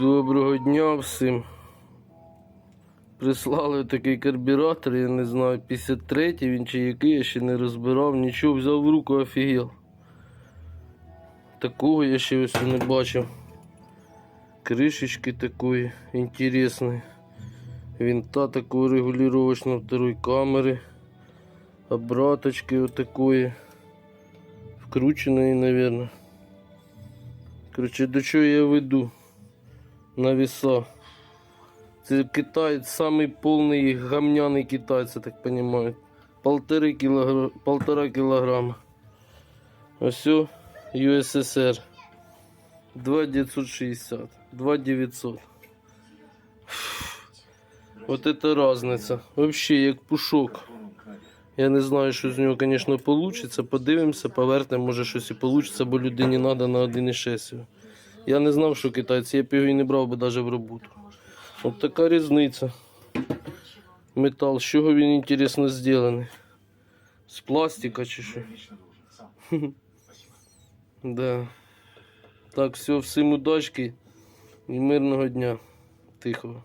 Доброго дня всім. Прислали такий карбюратор, я не знаю, 53 він чи який, я ще не розбирав, нічого взяв в руку, офігел. Такого я ще ось не бачив. Кришечки такої інтересної. Винта такого регулировочного второй камери. Обраточки вот такої. Вкрученої, наверное. Короче, до чого я веду? На веса. Це китаєць, самий повний гамняний китайць, я так понимаю. Полтори кілогра... Полтора кілограма. Ось USSR. 2,960. 2,900. Вот это разниця. Вообще, як пушок. Я не знаю, що з нього, звісно, вийде. Подивимося, повернемо, може щось і вийде, бо людині треба на 1,6. Я не знав, що китайці, я б його і не брав би навіть в роботу. От така різниця. Метал, з чого він інтересно зроблений? З пластика чи що? Да. Так, все, всім удачки і мирного дня. Тихого.